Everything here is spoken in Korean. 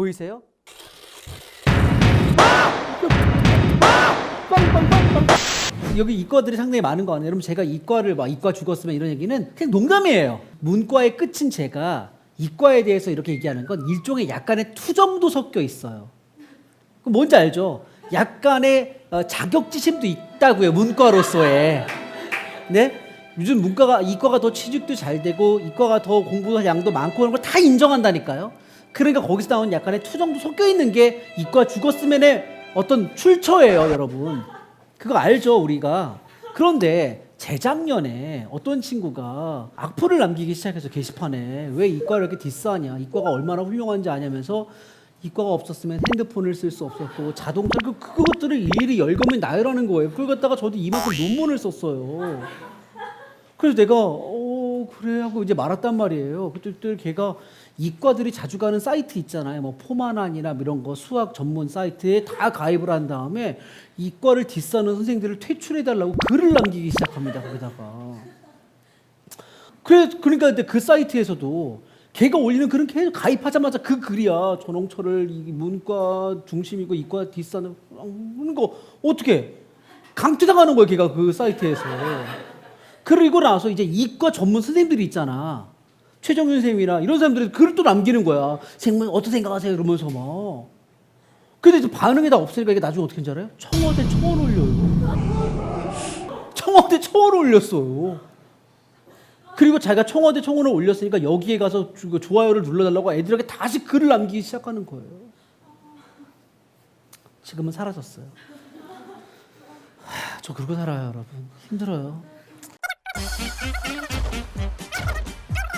보이세요? 여기 이과들이 상당히 많은 거 아니에요? 여러분 제가 이과를 막 이과 죽었으면 이런 얘기는 그냥 농담이에요. 문과의 끝인 제가 이과에 대해서 이렇게 얘기하는 건 일종의 약간의 투정도 섞여 있어요. 그 뭔지 알죠? 약간의 어, 자격지심도 있다고요 문과로서의. 네? 요즘 문과가 이과가 더 취직도 잘 되고 이과가 더 공부할 양도 많고 그런 걸 다 인정한다니까요. 그러니까 거기서 나오는 약간의 투정도 섞여 있는 게 이과 죽었으면의 어떤 출처예요, 여러분. 그거 알죠, 우리가. 그런데 재작년에 어떤 친구가 악플을 남기기 시작해서 게시판에 왜 이과를 이렇게 디스하냐, 이과가 얼마나 훌륭한지 아냐면서 이과가 없었으면 핸드폰을 쓸 수 없었고 자동차 그 그것들을 일일이 열거면 나열하는 거예요. 그걸 갖다가 저도 이만큼 논문을 썼어요. 그래서 내가 어 그래 하고 이제 말았단 말이에요. 그때 걔가 이과들이 자주 가는 사이트 있잖아요. 뭐 포만한이나 이런 거 수학 전문 사이트에 다 가입을 한 다음에 이과를 디스하는 선생들을 퇴출해 달라고 글을 남기기 시작합니다. 거기다가. 그래 그러니까 그 사이트에서도 걔가 올리는 글은 계속 가입하자마자 그 글이야. 전홍철을 이 문과 중심이고 이과 디스하는 거 어떻게 강퇴당하는 거야. 걔가 그 사이트에서. 그리고 나서 이제 이과 전문 선생님들이 있잖아. 최정윤 선생님이나 이런 사람들이 글을 또 남기는 거야. 선생님 어떻게 생각하세요? 이러면서 막. 근데 이제 반응이 다 없으니까 이게 나중에 어떻게 알아요? 청와대 청원 올려요. 청와대 청원을 올렸어요. 그리고 자기가 청와대 청원을 올렸으니까 여기에 가서 주- 그 좋아요를 눌러달라고 애들에게 다시 글을 남기기 시작하는 거예요. 지금은 사라졌어요. 하, 저 그러고 살아요, 여러분. 힘들어요. どこ?